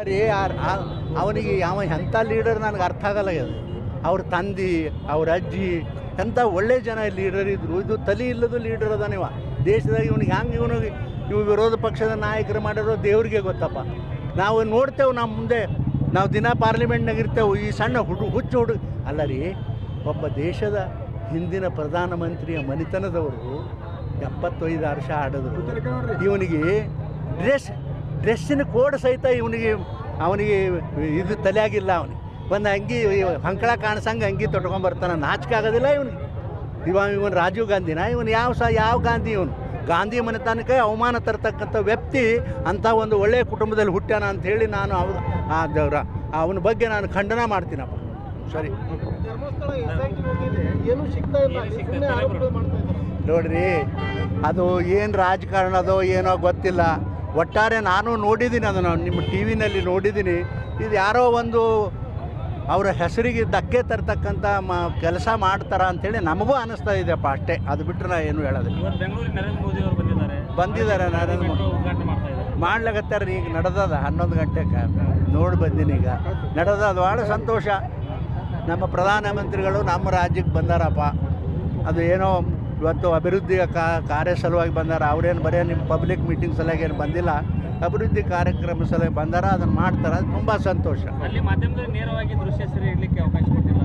ಆ- ಅವನಿಗೆ ಯಾವ ಎಂಥ ಲೀಡರ್ ನನಗೆ ಅರ್ಥ ಆಗಲ್ಲ ಅದು ಅವ್ರ ತಂದೆ ಅವ್ರ ಅಜ್ಜಿ ಎಂಥ ಒಳ್ಳೆ ಜನ ಲೀಡರ್ ಇದ್ರು. ಇದು ತಲೆ ಇಲ್ಲದ ಲೀಡರ್ ಅದಾನ ಇವ. ದೇಶದಾಗ ಇವನಿಗೆ ಹಂಗೆ ಇವನು ಇವು ವಿರೋಧ ಪಕ್ಷದ ನಾಯಕರು ಮಾಡಿರೋ ದೇವ್ರಿಗೆ ಗೊತ್ತಪ್ಪ. ನಾವು ನೋಡ್ತೇವೆ ನಮ್ಮ ಮುಂದೆ ನಾವು ದಿನ ಪಾರ್ಲಿಮೆಂಟ್ನಾಗ ಇರ್ತೇವೆ ಈ ಸಣ್ಣ ಹುಡು ಹುಚ್ಚು ಹುಡು ಅಲ್ಲ ರೀ ಒಬ್ಬ ದೇಶದ ಹಿಂದಿನ ಪ್ರಧಾನಮಂತ್ರಿಯ ಮನೆತನದವರು ಎಪ್ಪತ್ತೈದು ವರ್ಷ ಆಡಿದ್ರು. ಇವನಿಗೆ ಡ್ರೆಸ್ ಡ್ರೆಸ್ಸಿನ ಕೋಡ್ ಸಹಿತ ಇವನಿಗೆ ಅವನಿಗೆ ಇದು ತಲೆಯಾಗಿಲ್ಲ ಅವನಿಗೆ. ಒಂದು ಅಂಗಿ ಹಂಕಳ ಕಾಣಿಸಂಗೆ ಅಂಗಿ ತೊಟ್ಕೊಂಬರ್ತಾನೆ ನಾಚಿಕೆ ಆಗೋದಿಲ್ಲ ಇವನು ಇವ ಇವನು ರಾಜೀವ್ ಗಾಂಧಿನ ಇವನು ಯಾವ ಸಹ ಯಾವ ಗಾಂಧಿ ಇವನು? ಗಾಂಧಿ ಮನೆತನಕ್ಕೆ ಅವಮಾನ ತರ್ತಕ್ಕಂಥ ವ್ಯಕ್ತಿ ಅಂಥ ಒಂದು ಒಳ್ಳೆಯ ಕುಟುಂಬದಲ್ಲಿ ಹುಟ್ಯಾನ ಅಂತ ಹೇಳಿ ನಾನು ಅವ ಆ ದೇವ್ರ. ಅವನ ಬಗ್ಗೆ ನಾನು ಖಂಡನ ಮಾಡ್ತೀನಪ್ಪ. ಸರಿ. ಏನು ನೋಡ್ರಿ ಅದು ಏನು ರಾಜಕಾರಣದೋ ಏನೋ ಗೊತ್ತಿಲ್ಲ. ಒಟ್ಟಾರೆ ನಾನು ನೋಡಿದ್ದೀನಿ ಅದನ್ನು ನಿಮ್ಮ ಟಿ ವಿನಲ್ಲಿ ನೋಡಿದ್ದೀನಿ. ಇದು ಯಾರೋ ಒಂದು ಅವರ ಹೆಸರಿಗೆ ಧಕ್ಕೆ ತರ್ತಕ್ಕಂಥ ಮ ಕೆಲಸ ಮಾಡ್ತಾರ ಅಂಥೇಳಿ ನಮಗೂ ಅನ್ನಿಸ್ತಾ ಇದೆಯಪ್ಪ ಅಷ್ಟೇ. ಅದು ಬಿಟ್ಟರೆ ನಾ ಏನು ಹೇಳೋದಿಲ್ಲ. ಬೆಂಗಳೂರಿಗೆ ನರೇಂದ್ರ ಮೋದಿ ಅವರು ಬಂದಿದ್ದಾರೆ. ಬಂದಿದ್ದಾರೆ ನರೇಂದ್ರ ಮೋದಿ. ಮಾಡ್ಲಾಗತ್ತಾರ ಈಗ ನಡೆದದ ಹನ್ನೊಂದು ಗಂಟೆಗೆ ನೋಡಿ ಬಂದೀನಿ ಈಗ. ನಡೆದ ಅದು ಭಾಳ ಸಂತೋಷ. ನಮ್ಮ ಪ್ರಧಾನಮಂತ್ರಿಗಳು ನಮ್ಮ ರಾಜ್ಯಕ್ಕೆ ಬಂದಾರಪ್ಪ. ಅದು ಏನೋ ಇವತ್ತು ಅಭಿವೃದ್ಧಿ ಕಾ ಕಾರ್ಯ ಸಲುವಾಗಿ ಬಂದಾರ. ಅವ್ರೇನು ಬರೀ ನಿಮ್ಮ ಪಬ್ಲಿಕ್ ಮೀಟಿಂಗ್ ಸಲುವಾಗಿ ಏನು ಬಂದಿಲ್ಲ. ಅಭಿವೃದ್ಧಿ ಕಾರ್ಯಕ್ರಮ ಸಲುವಾಗಿ ಬಂದಾರ ಅದನ್ನು ಮಾಡ್ತಾರೆ. ಅದು ತುಂಬ ಸಂತೋಷ. ಅಲ್ಲಿ ಮಾಧ್ಯಮದಲ್ಲಿ ನೇರವಾಗಿ ದೃಶ್ಯ ಸೆರೆ ಇಡಲಿಕ್ಕೆ ಅವಕಾಶ ಕೊಟ್ಟಿಲ್ಲ.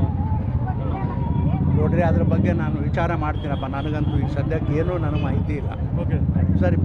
ನೋಡ್ರಿ ಅದ್ರ ಬಗ್ಗೆ ನಾನು ವಿಚಾರ ಮಾಡ್ತೀನಪ್ಪ. ನನಗಂತೂ ಈಗ ಸದ್ಯಕ್ಕೆ ಏನೂ ನನಗೆ ಮಾಹಿತಿ ಇಲ್ಲ. ಓಕೆ ಸರಿ